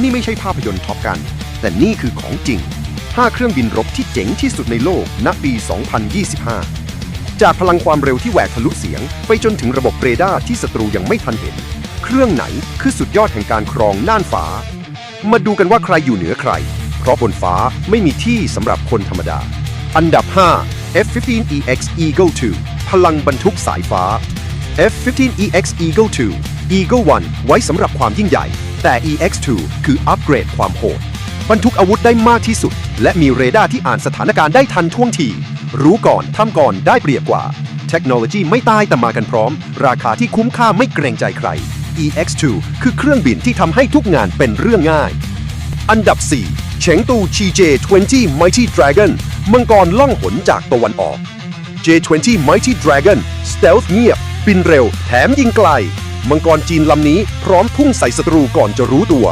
นี่ไม่ใช่ภาพยนตร์ท็อปกัน แต่นี่คือของจริง 5 เครื่องบินรบที่เจ๋งที่สุดในโลกณปี 2025 จากพลังความเร็วที่แหวกทะลุเสียง ไปจนถึงระบบเรดาร์ที่ศัตรูยังไม่ทันเห็น เครื่องไหนคือสุดยอดแห่งการครองน่านฟ้า มาดูกันว่าใครอยู่เหนือใคร เพราะบนฟ้าไม่มีที่สำหรับคนธรรมดา อันดับ 5 F-15EX Eagle 2 พลังบรรทุกสายฟ้า F-15EX Eagle 2 Eagle 1 ไว้สำหรับความยิ่งใหญ่ แต่ EX2 คืออัปเกรดความโหด บรรทุกอาวุธได้มากที่สุด และมีเรดาร์ที่อ่านสถานการณ์ได้ทันท่วงที รู้ก่อนทำก่อนได้เปรียบกว่า เทคโนโลยีไม่ตายแต่มากันพร้อม ราคาที่คุ้มค่าไม่เกรงใจใคร EX2 คือเครื่องบินที่ทำให้ทุกงานเป็นเรื่องง่าย อันดับ 4 เฉงตู GJ20 Mighty Dragon มังกรล่องหนจากตะวันออก J20 Mighty Dragon Stealth เงียบ บินเร็ว แถมยิงไกล มังกรจีนลำนี้พร้อมพุ่งใส่ศัตรูก่อนจะรู้ตัว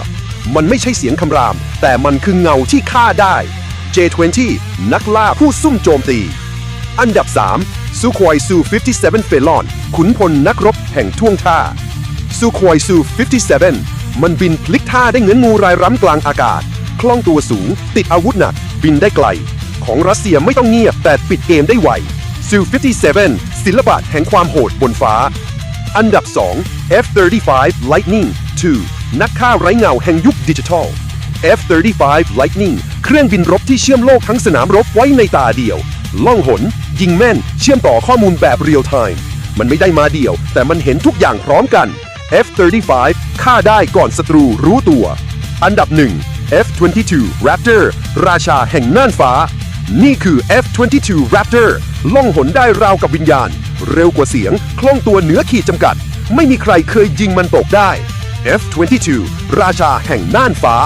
มันไม่ใช่เสียงคำราม แต่มันคือเงาที่ฆ่าได้ J20 นักล่าผู้ซุ่มโจมตี อันดับ 3 ซูควอยซู 57 เฟลอน ขุนพลนักรบแห่งท่วงท่า ซูควอยซู 57 มันบินพลิกท่าได้เหมือนงูรายร้ำกลางอากาศ คล่องตัวสูง ติดอาวุธหนัก บินได้ไกล ของรัสเซียไม่ต้องเงียบแต่ปิดเกมได้ไวซู57 ศิลปะแห่งความโหดบนฟ้า อันดับ 2 F-35 Lightning 2นักฆ่าไร้เงาแห่งยุคดิจิทัล F-35 Lightning เครื่องบินรบที่เชื่อมโลกทั้งสนามรบไว้ในตาเดียว ล่องหน ยิงแม่น เชื่อมต่อข้อมูลแบบเรียลไทม์ มันไม่ได้มาเดียว แต่มันเห็นทุกอย่างพร้อมกัน F-35 ฆ่าได้ก่อนศัตรูรู้ตัว อันดับ 1 F-22 Raptor ราชาแห่งน่านฟ้า นี่คือ F-22 Raptor ล่องหนได้ราวกับวิญญาณ เร็วกว่าเสียง คล่องตัวเหนือขีดจำกัด ไม่มีใครเคยยิงมันตกได้ F-22 ราชาแห่งน่านฟ้า